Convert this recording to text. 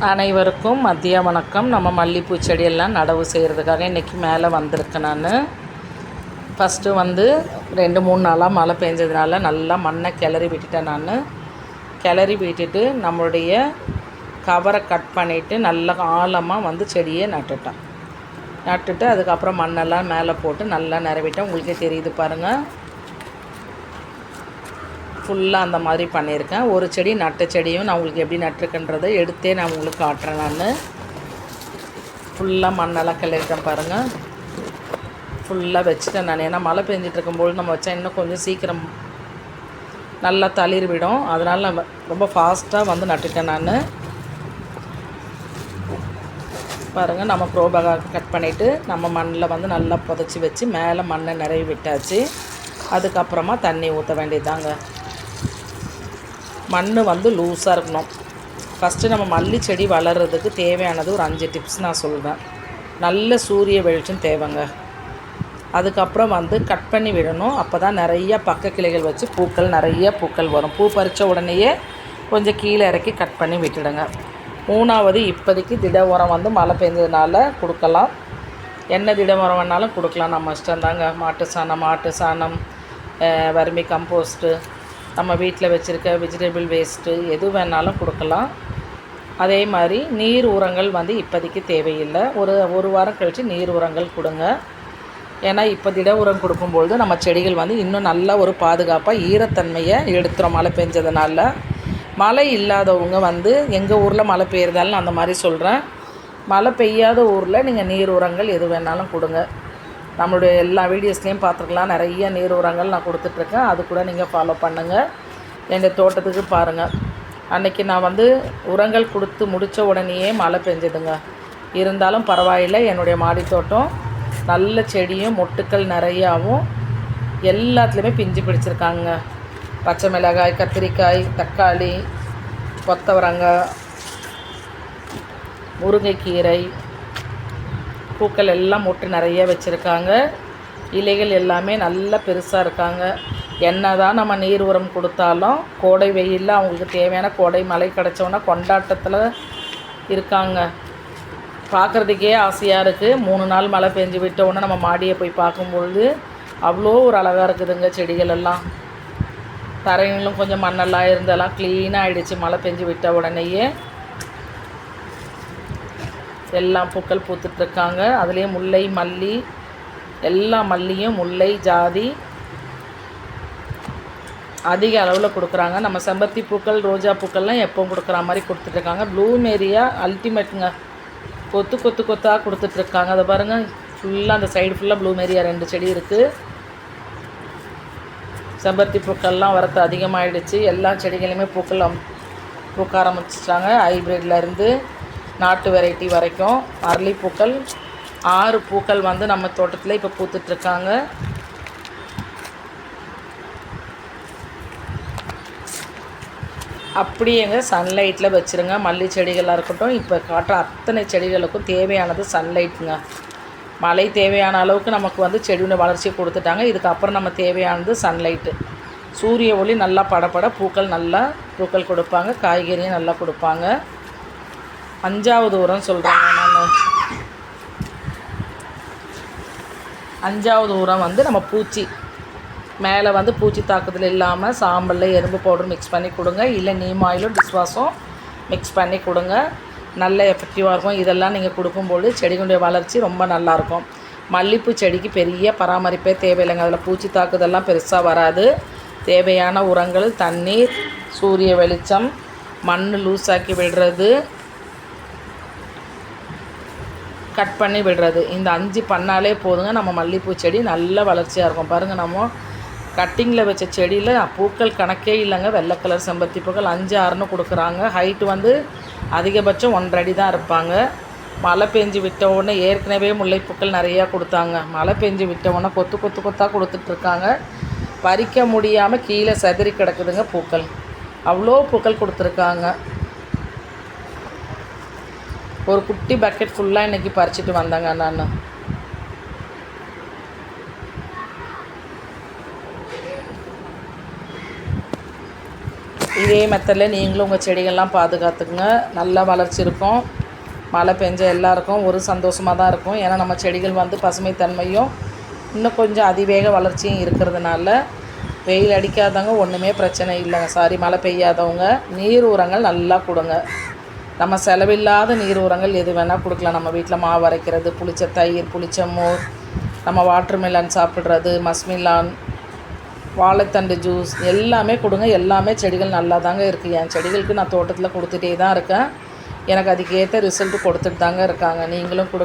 அனைவருக்கும் மதிய வணக்கம். நம்ம மல்லிப்பூ செடியெல்லாம் நடவு செய்கிறதுக்காக இன்றைக்கி மேலே வந்திருக்கேன் நான். ஃபஸ்ட்டு வந்து ரெண்டு மூணு நாளாக மழை பெஞ்சதுனால நல்லா மண்ணை கிளறி விட்டுட்டேன் நான். கிளறி விட்டுட்டு நம்மளுடைய கவரை கட் பண்ணிவிட்டு நல்லா ஆழமாக வந்து செடியை நட்டுட்டேன். நட்டுட்டு அதுக்கப்புறம் மண்ணெல்லாம் மேலே போட்டு நல்லா நிறவிட்டேன் உங்களுக்கே தெரியுது பாருங்கள் ஃபுல்லாக அந்த மாதிரி பண்ணியிருக்கேன். ஒரு செடி நட்ட செடியும் நான் உங்களுக்கு எப்படி நட்டுருக்குன்றதை எடுத்தே நான் உங்களுக்கு காட்டுறேன் நான். ஃபுல்லாக மண்ணெல்லாம் கிளறிட்டேன் பாருங்கள் ஃபுல்லாக வச்சுட்டேன் நான். ஏன்னா மழை பெஞ்சிட்டு இருக்கும்போது நம்ம வச்சா இன்னும் கொஞ்சம் சீக்கிரம் நல்லா தளிர் விடும். அதனால் நான் ரொம்ப ஃபாஸ்ட்டாக வந்து நட்டுட்டேன் நான். பாருங்கள் நம்ம ப்ரோபகா கட் பண்ணிவிட்டு நம்ம மண்ணில் வந்து நல்லா புதைச்சி வச்சு மேலே மண்ணை நிறைய விட்டாச்சு. அதுக்கப்புறமா தண்ணி ஊற்ற வேண்டியதாங்க மண் வந்து லூஸாக இருக்கணும். ஃபஸ்ட்டு நம்ம மல்லி செடி வளர்கிறதுக்கு தேவையானது ஒரு அஞ்சு டிப்ஸ் நான் சொல்வேன் நல்ல சூரிய வெளிச்சம் தேவைங்க. அதுக்கப்புறம் வந்து கட் பண்ணி விடணும். அப்போ தான் நிறையா பக்க கிளைகள் வச்சு பூக்கள் நிறைய பூக்கள் வரும். பூ பறித்த உடனேயே கொஞ்சம் கீழே இறக்கி கட் பண்ணி விட்டுடுங்க. மூணாவது இப்போதைக்கு திட உரம் வந்து மழை பெஞ்சதுனால கொடுக்கலாம். என்ன திட உரம் வேணாலும் கொடுக்கலாம். நம்ம இஷ்டம் தாங்க மாட்டு சாணம் மாட்டு சாணம் வறுமை கம்போஸ்ட்டு நம்ம வீட்டில் வச்சுருக்க வெஜிடபிள் வேஸ்ட்டு எது வேணாலும் கொடுக்கலாம். அதே மாதிரி நீர் உரங்கள் வந்து இப்போதைக்கு தேவையில்லை. ஒரு ஒரு வாரம் கழித்து நீர் உரங்கள் கொடுங்க. ஏன்னா இப்போ திட உரம் கொடுக்கும்பொழுது நம்ம செடிகள் வந்து இன்னும் நல்ல ஒரு பாதுகாப்பாக ஈரத்தன்மையை எடுத்துரும். மழை பெஞ்சதுனால. மழை இல்லாதவங்க வந்து எங்கள் ஊரில் மழை பெய்யறதால நான் அந்த மாதிரி சொல்கிறேன் மழை பெய்யாத ஊரில் நீங்கள் நீர் உரங்கள் எது வேணாலும் கொடுங்க. நம்மளுடைய எல்லா வீடியோஸ்லேயும் பார்த்துருக்கலாம். நிறைய நீர் உரங்கள் நான் கொடுத்துட்ருக்கேன். அது கூட நீங்கள் ஃபாலோ பண்ணுங்கள் எங்கள் தோட்டத்துக்கு பாருங்கள் அன்றைக்கி நான் வந்து உரங்கள் கொடுத்து முடித்த உடனேயே மழை பெஞ்சதுங்க. இருந்தாலும் பரவாயில்லை. என்னுடைய மாடி தோட்டம் நல்ல செடியும் மொட்டுக்கள் நிறையாவும் எல்லாத்துலேயுமே பிஞ்சு பிடிச்சிருக்காங்க. பச்சை மிளகாய் கத்திரிக்காய் தக்காளி கொத்தவரங்காய் முருங்கைக்கீரை பூக்கள் எல்லாம் மொட்டு நிறைய வச்சுருக்காங்க. இலைகள் எல்லாமே நல்ல பெருசாக இருக்காங்க. என்ன தான் நம்ம நீர் உரம் கொடுத்தாலும் கோடை வெயிலில் அவங்களுக்கு தேவையான கோடை மழை கிடச்சோன்னா கொண்டாட்டத்தில் இருக்காங்க. பார்க்குறதுக்கே ஆசையாக இருக்குது மூணு நாள் மழை பெஞ்சு விட்டோன்னே நம்ம மாடியை போய் பார்க்கும்பொழுது அவ்வளோ ஒரு அழகாக இருக்குதுங்க செடிகள் எல்லாம். தரையிலும் கொஞ்சம் மண்ணெல்லாம் இருந்தெல்லாம் க்ளீனாக ஆகிடுச்சு மழை பெஞ்சு விட்ட உடனேயே எல்லாம் பூக்கள் பூத்துட்ருக்காங்க. அதுலேயும் முல்லை மல்லி எல்லா மல்லியும் முல்லை ஜாதி அதிக அளவில் கொடுக்குறாங்க. நம்ம செம்பருத்தி பூக்கள் ரோஜா பூக்கள்லாம் எப்பவும் கொடுக்குற மாதிரி கொடுத்துட்ருக்காங்க. ப்ளூமேரியா அல்டிமேட்டுங்க கொத்து கொத்து கொத்தாக கொடுத்துட்ருக்காங்க. அதை பாருங்கள் ஃபுல்லாக அந்த சைடு ஃபுல்லாக ப்ளூமேரியா ரெண்டு செடி இருக்குது செம்பருத்தி பூக்கள்லாம் வரத்து அதிகமாகிடுச்சு எல்லா செடிகளையுமே பூக்கள் பூக்க ஆரம்பிச்சிட்டாங்க. ஹைப்ரிட்லேருந்து நாட்டு வெரைட்டி வரைக்கும் அரளிப்பூக்கள். ஆறு பூக்கள் வந்து நம்ம தோட்டத்தில் இப்போ பூத்துட்ருக்காங்க. அப்படியேங்க சன்லைட்டில் வச்சுருங்க. மல்லி செடிகளாக இருக்கட்டும் இப்போ காட்டுற அத்தனை செடிகளுக்கும் தேவையானது சன்லைட்டுங்க மழை தேவையான அளவுக்கு நமக்கு வந்து செடியோட வளர்ச்சி கொடுத்துட்டாங்க. இதுக்கப்புறம் நம்ம தேவையானது சன்லைட்டு சூரிய ஒளி நல்லா படப்பட பூக்கள் நல்லா பூக்கள் கொடுப்பாங்க காய்கறியும் நல்லா கொடுப்பாங்க. அஞ்சாவது உரம் சொல்கிறாங்க நான். அஞ்சாவது உரம் வந்து நம்ம பூச்சி. மேலே வந்து பூச்சி தாக்குதல் இல்லாமல் சாம்பலில் எறும்பு பவுடர் மிக்ஸ் பண்ணி கொடுங்க. இல்லை நீம் ஆயிலும் டிஸ்வாஸும் மிக்ஸ் பண்ணி கொடுங்க. நல்ல எஃபெக்டிவாக இருக்கும். இதெல்லாம் நீங்கள் கொடுக்கும்போது செடிகளுடைய வளர்ச்சி ரொம்ப நல்லாயிருக்கும் மல்லிப்பூ செடிக்கு பெரிய பராமரிப்பே தேவையில்லைங்க. அதில் பூச்சி தாக்குதல்லாம் பெருசாக வராது. தேவையான உரங்கள் தண்ணீர் சூரிய வெளிச்சம் மண் லூஸாக்கி விடுறது. கட் பண்ணி விடுறது. இந்த அஞ்சு பண்ணாலே போதுங்க. நம்ம மல்லிகைப்பூ செடி நல்ல வளர்ச்சியாக இருக்கும். பாருங்கள் நம்ம கட்டிங்கில் வச்ச செடியில் பூக்கள் கணக்கே இல்லைங்க. வெள்ளை கலர் செம்பருத்தி பூக்கள் அஞ்சு ஆறுன்னு கொடுக்குறாங்க. ஹைட்டு வந்து அதிகபட்சம் ஒன்றரை அடி தான் இருப்பாங்க. மழை பெஞ்சு விட்ட உடனே ஏற்கனவே முல்லைப்பூக்கள் நிறையா கொடுத்தாங்க. மழை பெஞ்சு விட்ட உடனே கொத்து கொத்து கொத்தாக கொடுத்துட்ருக்காங்க. பறிக்க முடியாமல் கீழே செதறி கிடக்குதுங்க பூக்கள். அவ்வளோ பூக்கள் கொடுத்துருக்காங்க. ஒரு குட்டி பக்கெட் ஃபுல்லாக இன்றைக்கி பறிச்சிட்டு வந்தாங்க நான் இதே மெத்தடில் நீங்களும் உங்கள் செடிகள்லாம் பாதுகாத்துக்குங்க. நல்லா வளர்ச்சி இருக்கும். மழை பெஞ்ச எல்லாருக்கும் ஒரு சந்தோஷமாக தான் இருக்கும். ஏன்னா நம்ம செடிகள் வந்து பசுமை தன்மையும் இன்னும் கொஞ்சம் அதிவேக வளர்ச்சியும் இருக்கிறதுனால வெயில் அடிக்காதவங்க ஒன்றுமே பிரச்சனை இல்லைங்க. சாரி மழை பெய்யாதவங்க நீர் உரங்கள் நல்லா கொடுங்க. நம்ம செலவில்லாத நீர் உரங்கள் எது வேணால் கொடுக்கலாம். நம்ம வீட்டில் மாவு அரைக்கிறது புளிச்ச தயிர் புளிச்ச மோர் நம்ம வாட்டர்மெலன் சாப்பிட்றது மஸ்மிலான் வாழைத்தண்டு ஜூஸ் எல்லாமே கொடுங்க. எல்லாமே செடிகள் நல்லா தாங்க இருக்குது என் செடிகளுக்கு நான் தோட்டத்தில் கொடுத்துட்டே தான் இருக்கேன். எனக்கு அதுக்கேற்ற ரிசல்ட் கொடுத்துட்டு தாங்க இருக்காங்க. நீங்களும் கொடுங்க.